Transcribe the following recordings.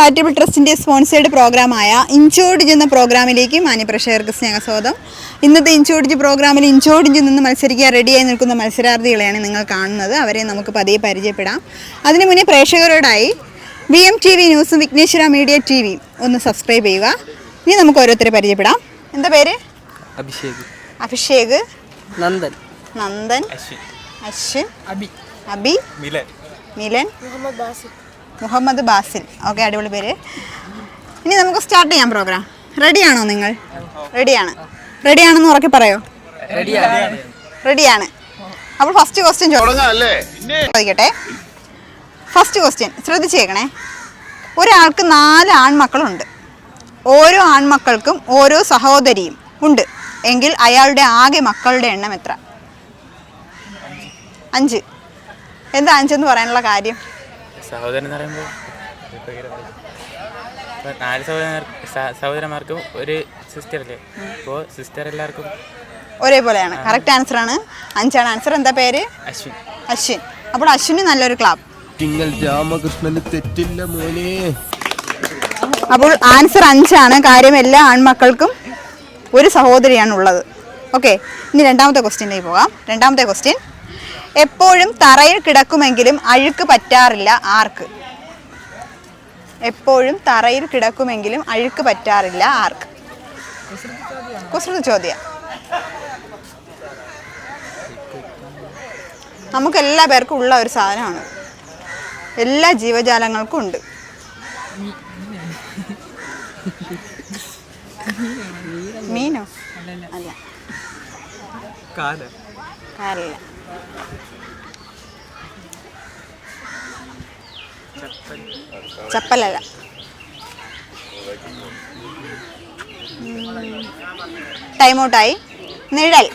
Charitable ട്രസ്റ്റിന്റെ sponsored പ്രോഗ്രാമായ ഇഞ്ചോടിഞ്ച് എന്ന പ്രോഗ്രാമിലേക്ക് മാന്യപ്രേക്ഷകർക്ക് സ്നേഹസ്വാഗതം. ഇന്നത്തെ ഇഞ്ചോടിഞ്ച് പ്രോഗ്രാമിൽ ഇഞ്ചോടിഞ്ച് നിന്ന് മത്സരിക്കാൻ റെഡിയായി നിൽക്കുന്ന മത്സരാർത്ഥികളെയാണ് നിങ്ങൾ കാണുന്നത്. അവരെ നമുക്ക് പതിയെ പരിചയപ്പെടാം. അതിനു മുന്നേ പ്രേക്ഷകരോടായി വി എം ടി വി ന്യൂസും വിഘ്നേശ്വര മീഡിയ ടി വി ഒന്ന് സബ്സ്ക്രൈബ് ചെയ്യുക. ഇനി നമുക്ക് ഓരോരുത്തരെ പരിചയപ്പെടാം. എന്താ പേര്? അഭിഷേക്. അഭിഷേക്. നന്ദൻ. നന്ദൻ. അശ്വിൻ. അശ്വിൻ. അബി. അബി. മിലൻ. മിലൻ. മുഹമ്മദ് ബാസിൽ. ഓക്കെ അടിപൊളി പേര്. ഇനി നമുക്ക് സ്റ്റാർട്ട് ചെയ്യാം പ്രോഗ്രാം റെഡിയാണോ നിങ്ങൾ? റെഡിയാണ് റെഡിയാണെന്ന് ഉറക്കി പറയോ? റെഡിയാണ് റെഡിയാണ് അപ്പോൾ ഫസ്റ്റ് ക്വസ്റ്റ്യൻ ചോദിക്കട്ടെ. ഫസ്റ്റ് ക്വസ്റ്റ്യൻ ശ്രദ്ധിച്ചേക്കണേ ഒരാൾക്ക് നാല് ആൺമക്കളുണ്ട്. ഓരോ ആൺമക്കൾക്കും ഓരോ സഹോദരിയും ഉണ്ട്. എങ്കിൽ അയാളുടെ ആകെ മക്കളുടെ എണ്ണം എത്ര? അഞ്ച്. എന്താ അഞ്ചെന്ന് പറയാനുള്ള കാര്യം? സഹോദരൻ എന്ന് പറയുമ്പോൾ നാല് സഹോദരന്മാർ സഹോദരന്മാർക്കും ഒരു സിസ്റ്റർ അല്ലേ അപ്പോൾ സിസ്റ്റർ എല്ലാവർക്കും ഒരേപോലെയാണ്. കറക്റ്റ് ആൻസർ ആണ്. അഞ്ചാണ്. ആൻസർ എന്താ പേര്? അശ്വിൻ. അശ്വിൻ. അപ്പോൾ അശ്വിന് നല്ലൊരു ക്ലാബ് നിങ്ങൾ രാമകൃഷ്ണന് തെറ്റില്ല മോനെ. അപ്പോൾ ആൻസർ അഞ്ചാണ്. കാര്യം എല്ലാ ആൺമക്കൾക്കും ഒരു സഹോദരിയാണ് ഉള്ളത് ഓക്കെ ഇനി രണ്ടാമത്തെ ക്വസ്റ്റ്യനിലേക്ക് പോകാം. രണ്ടാമത്തെ ക്വസ്റ്റ്യൻ എപ്പോഴും തറയിൽ കിടക്കുമെങ്കിലും അഴുക്ക് പറ്റാറില്ല ആർക്ക്. എപ്പോഴും തറയിൽ കിടക്കുമെങ്കിലും അഴുക്ക് പറ്റാറില്ല ആർക്ക്. കുസൃത് ചോദ്യ. നമുക്ക് എല്ലാ പേർക്കും ഉള്ള ഒരു സാധനമാണ്. എല്ലാ ജീവജാലങ്ങൾക്കും ഉണ്ട്. മീനോ? അല്ല. കാല. കാരല്ല ചപ്പലല്ല. ടൈം ഔട്ടായി നിഴൽ.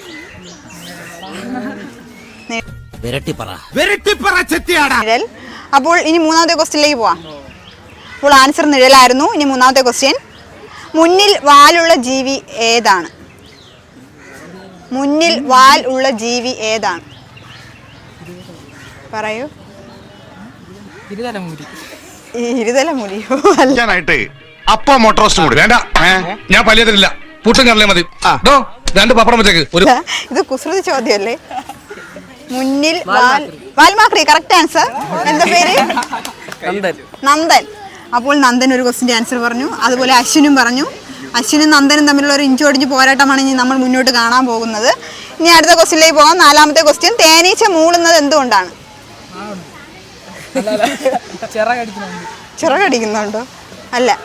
നിഴൽ. അപ്പോൾ ഇനി മൂന്നാമത്തെ ക്വസ്റ്റ്യനിലേക്ക് പോവാം. അപ്പോൾ ആൻസർ നിഴലായിരുന്നു. ഇനി മൂന്നാമത്തെ ക്വസ്റ്റ്യൻ മുന്നിൽ വാലുള്ള ജീവി ഏതാണ്? മുന്നിൽ വാൽ ഉള്ള ജീവി ഏതാണ്? പറയൂ. ഇരുതലമൂരി അല്ല. ഞാനായിട്ട് അപ്പ മോട്ടോറോസ്റ്റ് കൂടി വേണ്ട. ഞാൻ പല്ലിയതില്ല പുട്ടും കടലേ മതി. ഡോ രണ്ട് പപ്പടം വെച്ചേക്ക്. ഒരു ഇത് കുസൃതി ചോദ്യമല്ലേ? മുന്നിൽ വാൽ വാൽമാക്രി കറക്റ്റ് ആൻസർ എന്താ പേര്? നന്ദൻ. നന്ദൻ. അപ്പോൾ നന്ദൻ ഒരു ക്വസ്റ്റിന്റെ ആൻസർ പറഞ്ഞു. അതുപോലെ അശ്വിനും പറഞ്ഞു. അശ്വിനും നന്ദനും തമ്മിലുള്ള ഒരു ഇഞ്ചോടിഞ്ച് പോരാട്ടമാണ് ഇനി നമ്മൾ മുന്നോട്ട് കാണാൻ പോകുന്നത്. ഇനി അടുത്ത ക്വസ്റ്റ്യനിലേക്ക് പോകാം. നാലാമത്തെ ക്വസ്റ്റ്യൻ തേനീച്ച മൂളുന്നത് എന്തുകൊണ്ടാണ്? ചിറകടിക്കുന്നുണ്ട്. അല്ല.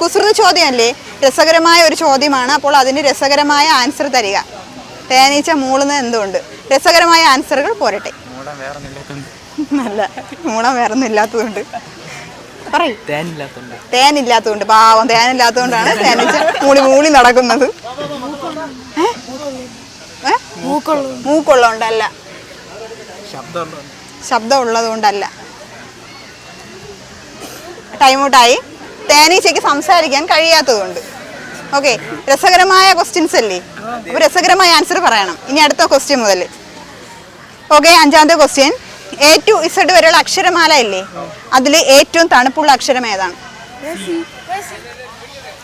കുസൃത് ചോദ്യമല്ലേ? രസകരമായ ഒരു ചോദ്യമാണ്. അപ്പോൾ അതിന് രസകരമായ ആൻസർ തരിക. തേനീച്ച മൂളുന്നത് എന്തുകൊണ്ട്? രസകരമായ ആൻസറുകൾ പോരട്ടെ. അല്ല. മൂളം വേറൊന്നും ഇല്ലാത്തതുകൊണ്ട് പറയൂ. തേനില്ലാത്തതുകൊണ്ട്. പാവം തേനില്ലാത്തതുകൊണ്ടാണ് തേനീച്ച മൂളി മൂളി നടക്കുന്നത്? മൂക്കുള്ളതുകൊണ്ടല്ല. ശബ്ദം ഉള്ളതുകൊണ്ടല്ല ടൈം ഔട്ടായി തേനീച്ചയ്ക്ക് സംസാരിക്കാൻ കഴിയാത്തതുകൊണ്ട്. ഓക്കെ രസകരമായ ക്വസ്റ്റ്യൻസ് അല്ലേ? അപ്പോൾ രസകരമായ ആൻസർ പറയണം. ഇനി അടുത്ത ക്വസ്റ്റ്യൻ മുതൽ ഓക്കെ അഞ്ചാമത്തെ ക്വസ്റ്റ്യൻ എ ടു ഇസഡ് വരെയുള്ള അക്ഷരമാല ഇല്ലേ? അതിൽ ഏറ്റവും തണുപ്പുള്ള അക്ഷരം ഏതാണ്?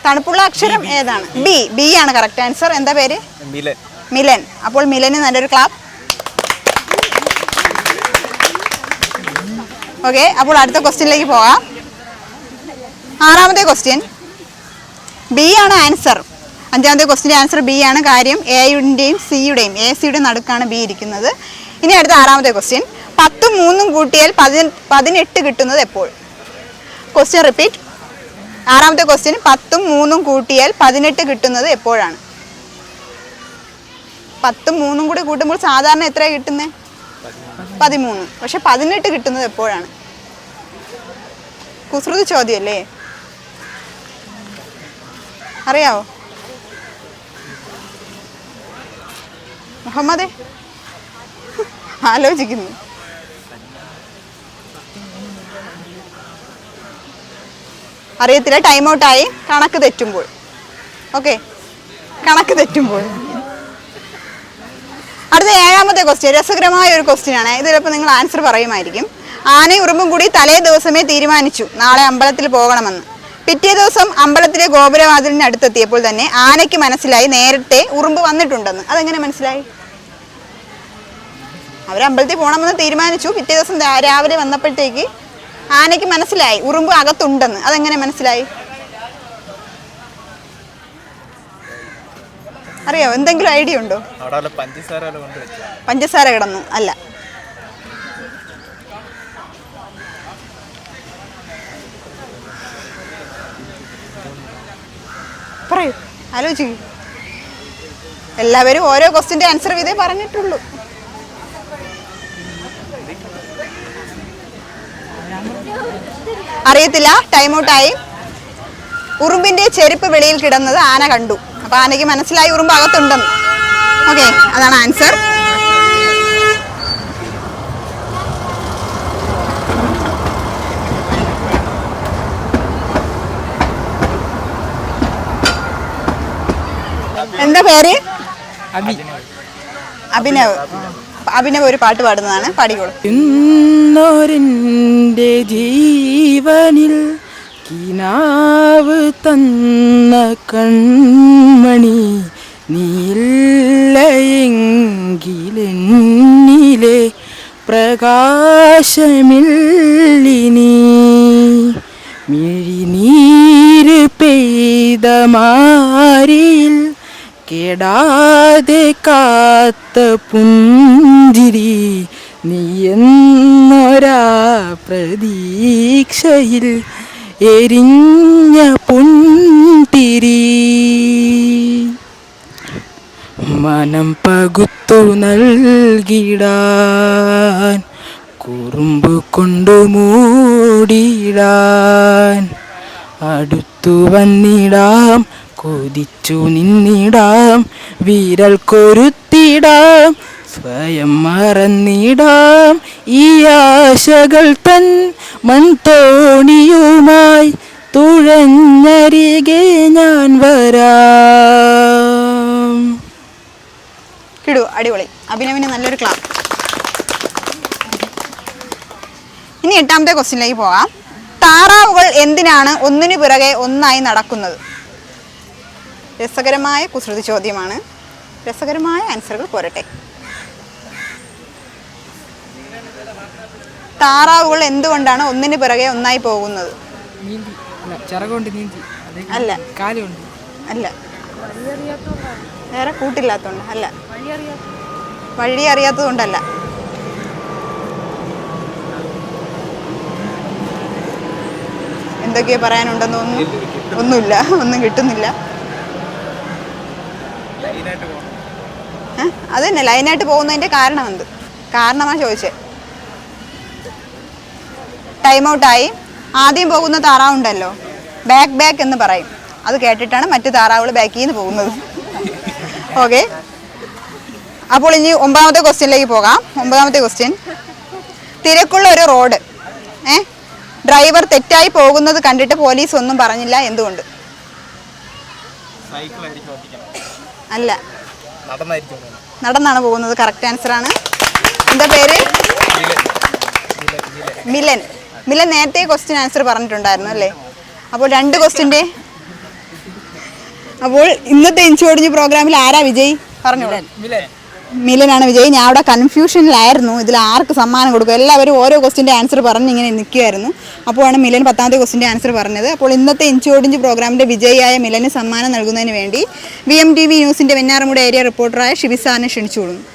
തണുപ്പുള്ള അക്ഷരം ഏതാണ്? ബി ബി ആണ് കറക്റ്റ് ആൻസർ എന്താ പേര്? മിലൻ. അപ്പോൾ മിലന് നല്ലൊരു ക്ലാപ്പ് ഓക്കെ അപ്പോൾ അടുത്ത ക്വസ്റ്റ്യനിലേക്ക് പോകാം ആറാമത്തെ ക്വസ്റ്റ്യൻ ബി ആണ് ആൻസർ അഞ്ചാമത്തെ ക്വസ്റ്റിന്റെ ആൻസർ ബി ആണ്. കാര്യം എയുടെയും സിയുടെയും എ സിയുടെ നടുക്കാണ് ബി ഇരിക്കുന്നത്. ഇനി അടുത്ത ആറാമത്തെ ക്വസ്റ്റ്യൻ പത്തും മൂന്നും കൂട്ടിയാൽ പതി പതിനെട്ട് കിട്ടുന്നത് എപ്പോൾ? ക്വസ്റ്റ്യൻ റിപ്പീറ്റ് ആറാമത്തെ ക്വസ്റ്റ്യൻ പത്തും മൂന്നും കൂട്ടിയാൽ പതിനെട്ട് കിട്ടുന്നത് എപ്പോഴാണ്? പത്തും മൂന്നും കൂടി കൂട്ടുമ്പോൾ സാധാരണ എത്രയാണ് കിട്ടുന്നത് പതിമൂന്ന്. പക്ഷെ പതിനെട്ട് കിട്ടുന്നത് എപ്പോഴാണ്? കുസൃതി ചോദ്യമല്ലേ? അറിയാവോ? മുഹമ്മദേ. ആലോചിക്കുന്നു. അറിയത്തില്ല ടൈം ഔട്ടായി കണക്ക് തെറ്റുമ്പോൾ. ഓക്കെ കണക്ക് തെറ്റുമ്പോൾ. അടുത്ത ഏഴാമത്തെ ക്വസ്റ്റ്യൻ രസകരമായ ഒരു ക്വസ്റ്റ്യൻ ആണ്. ഇത് ചിലപ്പോൾ നിങ്ങൾ ആൻസർ പറയുമായിരിക്കും. ആനയും ഉറുമ്പും കൂടി തലേ ദിവസമേ തീരുമാനിച്ചു. നാളെ അമ്പലത്തിൽ പോകണമെന്ന്. പിറ്റേ ദിവസം അമ്പലത്തിലെ ഗോപുരവാതിലിന് അടുത്തെത്തിയപ്പോൾ തന്നെ ആനയ്ക്ക് മനസ്സിലായി നേരത്തെ ഉറുമ്പ് വന്നിട്ടുണ്ടെന്ന്. അതെങ്ങനെ മനസ്സിലായി? അവർ അമ്പലത്തിൽ പോകണമെന്ന് തീരുമാനിച്ചു. പിറ്റേ ദിവസം രാവിലെ വന്നപ്പോഴത്തേക്ക് ആനയ്ക്ക് മനസ്സിലായി ഉറുമ്പ് അകത്തുണ്ടെന്ന്. അതെങ്ങനെ മനസ്സിലായി? അറിയോ? എന്തെങ്കിലും ഐഡിയ ഉണ്ടോ? പഞ്ചസാര കിടന്നു. അല്ല. പറയൂ. ആലോചിക്കും എല്ലാവരും ഓരോ ക്വസ്റ്റിന്റെ ആൻസർ ഇതേ പറഞ്ഞിട്ടുള്ളൂ. അറിയത്തില്ല ടൈം ഔട്ടായി ഉറുമ്പിന്റെ ചെരുപ്പ് വെളിയിൽ കിടന്നത് ആന കണ്ടു. അപ്പൊ ആനയ്ക്ക് മനസ്സിലായി ഉറുമ്പ് അകത്തുണ്ടെന്ന്. ഓക്കെ അതാണ് ആൻസർ എന്താ പേര്? അഭിനവ്. അഭിനവ് ഒരു പാട്ട് പാടുന്നതാണ്. പാടിക്കോളൂ. ഇന്നൊരെന്റെ ജീവനിൽ കിനാവ് തന്ന കൺമണി നീലയെങ്കിലെന്നിലെ പ്രകാശമില്ലിനി. മിഴിനീര് പെയ്തമാ കെടാതെ കാത്ത പുഞ്ചിരി നീ എന്നൊരാ പ്രതീക്ഷയിൽ എരിഞ്ഞ പുൻതിരി. മനം പകുത്തു നൽകിടാൻ കുറുമ്പ് കൊണ്ടു മൂടിയിടാൻ അടുത്തു വന്നിടാം കൊതിച്ചു നിന്നിടാം വീരൽ കൊരുത്തിടാം സ്വയം മറന്നിടാം. ഈ ആശകൾ തൻ മൺതോണിയുമായി തുഴഞ്ഞരികെ ഞാൻ വരാം. കിടു അടിപൊളി. അഭിനവിന് നല്ലൊരു ക്ലാസ് ഇനി എട്ടാമത്തെ ക്വസ്റ്റ്യനിലേക്ക് പോകാം താറാവുകൾ എന്തിനാണ് ഒന്നിനു പിറകെ ഒന്നായി നടക്കുന്നത്? രസകരമായ കുസൃതി ചോദ്യമാണ്. രസകരമായ ആൻസറുകൾ പോരട്ടെ. താറാവുകൾ എന്തുകൊണ്ടാണ് ഒന്നിന് പിറകെ ഒന്നായി പോകുന്നത്? നീന്തി. ചിറകൊണ്ട് നീന്തി. അല്ല. കാലുകൊണ്ട്. അല്ല. വേറെ കൂട്ടില്ലാത്തോണ്ട്. അല്ല. വഴി അറിയാത്തതുകൊണ്ടല്ല. എന്തൊക്കെയോ പറയാനുണ്ടെന്ന് ഒന്നും ഒന്നുമില്ല. ഒന്നും കിട്ടുന്നില്ല? അത് തന്നെ ലൈനായിട്ട് പോകുന്നതിന്റെ കാരണം എന്ത് കാരണമാണ് ചോദിച്ചത് ടൈം ഔട്ടായി ആദ്യം പോകുന്ന താറാവുണ്ടല്ലോ ബാക്ക് ബാക്ക് എന്ന് പറയും. അത് കേട്ടിട്ടാണ് മറ്റു താറാവുകൾ ബാക്കിൽ നിന്ന് പോകുന്നത്. ഓക്കെ അപ്പോൾ ഇനി ഒമ്പതാമത്തെ ക്വസ്റ്റ്യനിലേക്ക് പോകാം. ഒമ്പതാമത്തെ ക്വസ്റ്റ്യൻ തിരക്കുള്ള ഒരു റോഡ് ഏ? ഡ്രൈവർ തെറ്റായി പോകുന്നത് കണ്ടിട്ട് പോലീസ് ഒന്നും പറഞ്ഞില്ല എന്തുകൊണ്ട്? അല്ല. നടന്നാണ് പോകുന്നത്. കറക്റ്റ് ആൻസർ ആണ്. എന്താ പേര്? മിലൻ. മിലൻ നേരത്തെ ക്വസ്റ്റ്യൻ ആൻസർ പറഞ്ഞിട്ടുണ്ടായിരുന്നു അല്ലേ? അപ്പോൾ രണ്ട് ക്വസ്റ്റ്യന്റെ അപ്പോൾ ഇന്നത്തെ എഞ്ചോടിഞ്ഞ് പ്രോഗ്രാമിൽ ആരാ വിജയ്? പറഞ്ഞു മിലനാണ് വിജയ്. ഞാൻ അവിടെ കൺഫ്യൂഷനിലായിരുന്നു ഇതിൽ ആർക്ക് സമ്മാനം കൊടുക്കും? എല്ലാവരും ഓരോ ക്വസ്റ്റിന്റെ ആൻസർ പറഞ്ഞ് ഇങ്ങനെ നിൽക്കുമായിരുന്നു അപ്പോഴാണ് മിലൻ പത്താമത്തെ ക്വസ്റ്റിന്റെ ആൻസർ പറഞ്ഞത്. അപ്പോൾ ഇന്നത്തെ ഇഞ്ചോടിഞ്ച് പ്രോഗ്രാമിന്റെ വിജയിയായ മിലന് സമ്മാനം നൽകുന്നതിന് വേണ്ടി വി എം ടി വി ന്യൂസിന്റെ വെഞ്ഞാറമൂട് ഏരിയ റിപ്പോർട്ടറായ ഷിബിസാറിനെ ക്ഷണിച്ചു കൊടുക്കുന്നു.